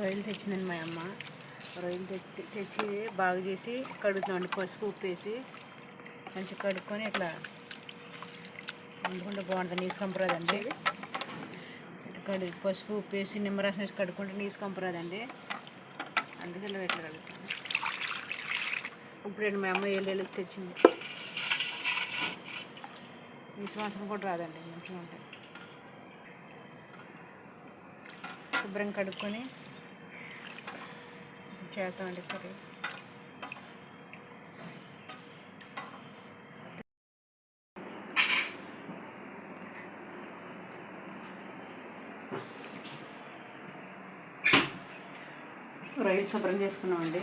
రొయ్యలు తెచ్చిందండి మా అమ్మ. రొయ్యలు తెచ్చి తెచ్చి బాగు చేసి కడుగుతామండి పసుపు ఉప్పు వేసి మంచిగా కడుక్కొని ఇట్లా వండుకుంటే బాగుంటుంది. నీసు కంపరాదండి. ఇట్లా కడిగి పసుపు ఉప్పు వేసి నిమ్మరసం వేసి కడుక్కుంటే నీసు కంపరాదండి. అందుకే ఇలా ఇట్లా కడుగుతాను ఇప్పుడు మా అమ్మ ఏళ్ళు ఏళ్ళు తెచ్చింది. నీసు వాసన కూడా రాదండి. మంచిగా ఉంటాయి శుభ్రం కడుక్కొని చేద్దామండి కర్రీ రొయ్యలు శుభ్రం చేసుకున్నామండి.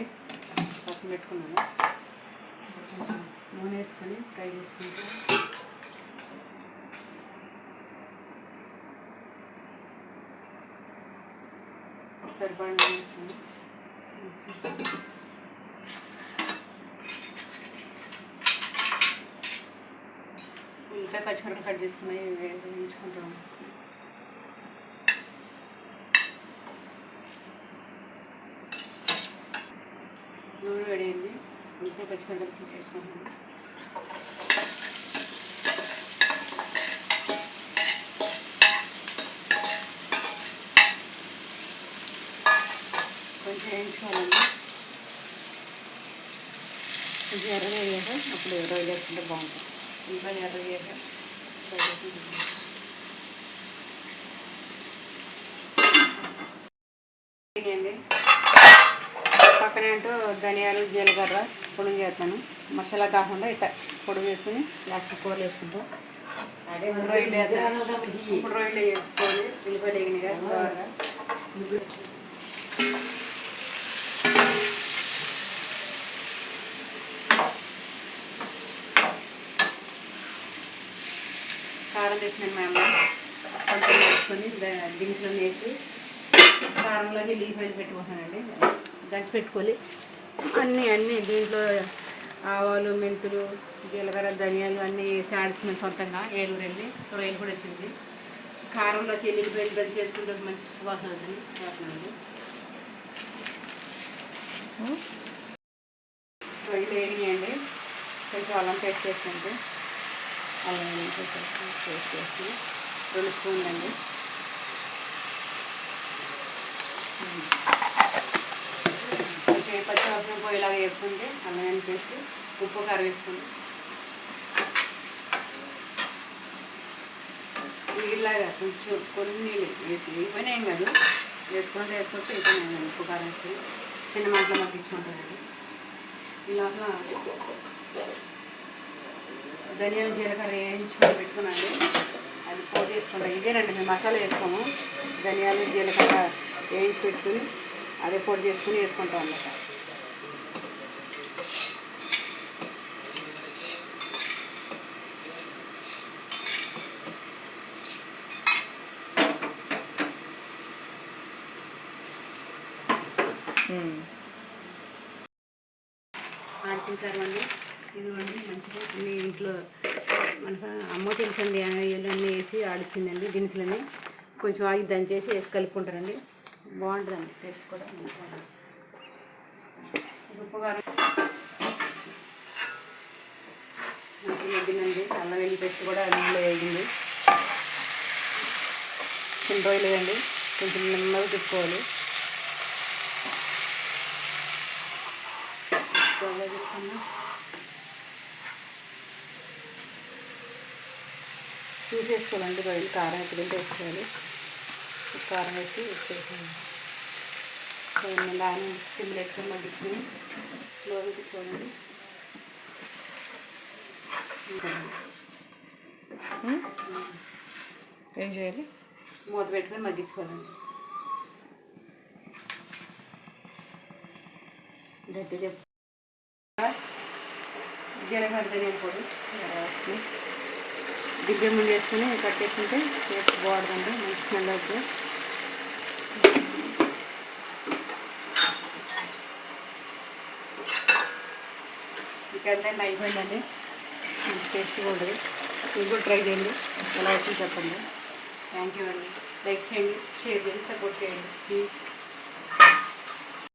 పక్కన పెట్టుకున్నాను. నూనె వేసుకొని ఫ్రై చేసుకుంటాం. సరిపడా నూనె పచ్చిమిరపకాయలు కట్ చేసుకుని వేయించుకుంటాం. నూనె వేడైంది ఉల్లిపాయ పచ్చిమిరపకాయలు వేసుకుంటాం కొంచెం వేయించుకోవాలండి. కొంచెం ఎర్ర వేయాక అప్పుడు ఎర్ర వేయకుంటే బాగుంటుంది. ఇంకా ఎర్ర వేయాక అండి పక్కన ఏంటో ధనియాలు జీలకర్ర పొడి చేస్తాను. మసాలా కాకుండా ఇట్లా పొడి వేసుకుని లాస్ట్ కూరలు వేసుకుంటాం ఇప్పుడు రొయ్యలు ఇప్పుడు రొయ్యలు వేసుకోవాలి. ఉల్లిపాయలు వేగినాయి కదా కారం వేసినాను మా అమ్మ. కొంచెం వేసుకొని ద- వేసి కారంలోకి లీఫైలు పెట్టుకుంటానండి. దంచి పెట్టుకోవాలి అన్నీ అన్నీ దీంట్లో ఆవాలు మెంతులు జీలకర్ర ధనియాలు అన్నీ వేసి ఆడుతున్నాను సొంతంగా ఏలూరు వెళ్ళి రొయ్యలు కూడా వచ్చింది. కారంలోకి ఎల్లిపాయలు దంచి చేసుకుంటే మంచి సువాసన అవుతుంది వేస్తున్నానండి రొయ్యలు వేడియండి కొంచెం అల్లం పేస్ట్ వేసుకుంటే అల్లం వెల్లుల్లి పేస్ట్ పేస్ట్ రెండు స్పూన్లు అండి కొంచెం పచ్చి వాసన పోయేలాగా వేసుకుంటే అల్లం వెల్లుల్లి పేస్ట్ ఉప్పు కారం వేసుకుంటాం నీళ్ళలాగా కొంచెం కొన్ని నీళ్ళు వేసి ఇవన్నీ ఏం కాదు వేసుకుంటే వేసుకోవచ్చు అయిపోయినా ఉప్పు కారం వేసుకుని చిన్న మంటలో మగ్గించుకుంటానండి ఇలాగా ధనియాలు జీలకర్ర వేయించుకొని పెట్టుకున్నాను. అది పొడి వేసుకుంటాం. ఇదేనండి మేము మసాలా వేసుకోము. ధనియాలు జీలకర్ర వేయించి పెట్టుకుని అదే పొడి చేసుకుని వేసుకుంటాం అన్నమాట. ఆర్చించారండి ఇదిగోండి. మంచిగా ఇంట్లో మనకు అమ్మ తెలుసండి ఇవన్నీ అన్నీ వేసి ఆడిచ్చిందండి దినుసులన్నీ కొంచెం ఆగి దంచేసి వేసి కలుపుకుంటారండి. బాగుంటుందండి టేస్ట్ కూడా. మంచిగా ఉప్పు కారం వేగిందండి. అల్లం వెల్లి పేస్ట్ కూడా నూనెలో వేగింది. చిన్న రోజులు కొంచెం నెమ్మదిగా తిప్పుకోవాలి. బాగా చూసేసుకోవాలండి బయలు కారం ఎక్కడంటే వేసుకోవాలి కారం వేసి వేసేసాను దాన్ని సిమ్లు వేసుకొని మగ్గించుకొని స్లోగా తిప్పుకోండి ఏం చేయాలి? మూత పెట్టుకొని మగ్గించుకోవాలండి గట్టిగా జీలకర్ర ధనియాల పొడి. దిబ్బె ముందు వేసుకుని కట్టేసుకుంటే టేస్ట్ బాగుంటుంది మంచి స్మెల్ అవుతుంది ఇంకంతా అయిపోయిందండి? మంచి టేస్ట్గా ఉంటుంది. మీరు కూడా ట్రై చేయండి. ఎలా వచ్చింది చెప్పండి. థ్యాంక్ యూ అండి. లైక్ చేయండి షేర్ చేయండి సపోర్ట్ చేయండి. ప్లీజ్